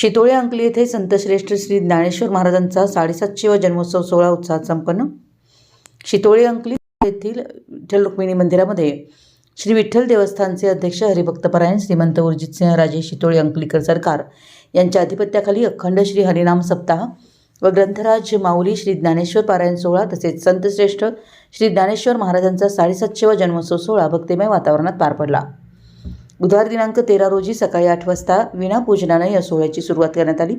शितोळे अंकली येथे संतश्रेष्ठ श्री ज्ञानेश्वर महाराजांचा साडेसातशेवा जन्मोत्सव सोहळा उत्साहात संपन्न. शितोळे अंकली येथील विठ्ठल रुक्मिणी मंदिरामध्ये श्री विठ्ठल देवस्थानचे अध्यक्ष हरिभक्तपरायण श्रीमंत उर्जितसिंह राजे शितोळे अंकलीकर सरकार यांच्या अधिपत्याखाली अखंड श्री हरिनाम सप्ताह व ग्रंथराज माऊली श्री ज्ञानेश्वर पारायण सोहळा तसेच संतश्रेष्ठ श्री ज्ञानेश्वर महाराजांचा साडेसातशेवा जन्मोत्सव सोहळा भक्तिमय वातावरणात पार पडला. बुधवार दिनांक तेरा रोजी सकाळी आठ वाजता विनापूजनानं या सोहळ्याची सुरुवात करण्यात आली.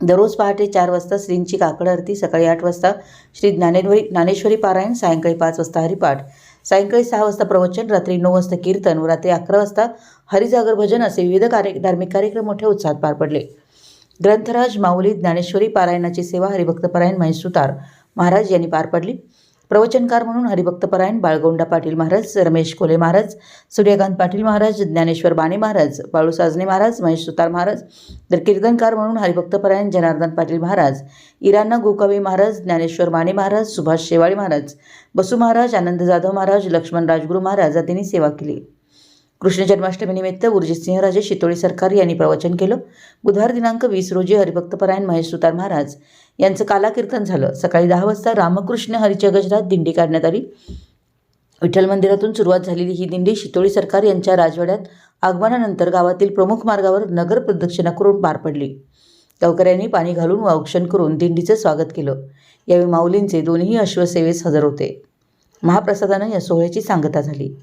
दररोज पहाटे चार वाजता श्रींची काकड आरती सकाळी आठ वाजता श्री ज्ञानेश्वरी ज्ञानेश्वरी पारायण सायंकाळी पाच वाजता हरिपाठ. सायंकाळी सहा वाजता प्रवचन रात्री नऊ वाजता कीर्तन व रात्री अकरा वाजता हरिजागर भजन असे विविध कार्य धार्मिक कार्यक्रम मोठ्या उत्साहात पार पडले. ग्रंथराज माऊली ज्ञानेश्वरी पारायणाची सेवा हरिभक्तपरायण महेश सुतार महाराज यांनी पार पडली. प्रवचनकार म्हणून हरिभक्तपरायण बाळगोंडा पाटील महाराज रमेश कोले महाराज सूर्यकांत पाटील महाराज ज्ञानेश्वर बाणे महाराज बाळू साजने महाराज महेश सुतार महाराज तर कीर्तनकार म्हणून हरिभक्तपरायण जनार्दन पाटील महाराज इराणा गोकावे महाराज ज्ञानेश्वर माने महाराज सुभाष शेवाळे महाराज बसू महाराज आनंद जाधव महाराज लक्ष्मण राजगुरू महाराज आदींनी सेवा केली. कृष्ण जन्माष्टमीनिमित्त उर्जितसिंहराजे शितोळी सरकार यांनी प्रवचन केलं. बुधवार दिनांक वीस रोजी हरिभक्तपरायण महेश सुतार महाराज यांचं कालाकीर्तन झालं. सकाळी दहा वाजता रामकृष्ण हरीच्या गजरात दिंडी काढण्यात आली. विठ्ठल मंदिरातून सुरुवात झालेली ही दिंडी शितोळी सरकार यांच्या राजवाड्यात आगमनानंतर गावातील प्रमुख मार्गावर नगर प्रदक्षिणा करून पार पडली. गावकऱ्यांनी पाणी घालून व औक्षण करून दिंडीचं स्वागत केलं. यावेळी माऊलींचे दोन्ही अश्वसेवेस हजर होते. महाप्रसादानं या सोहळ्याची सांगता झाली.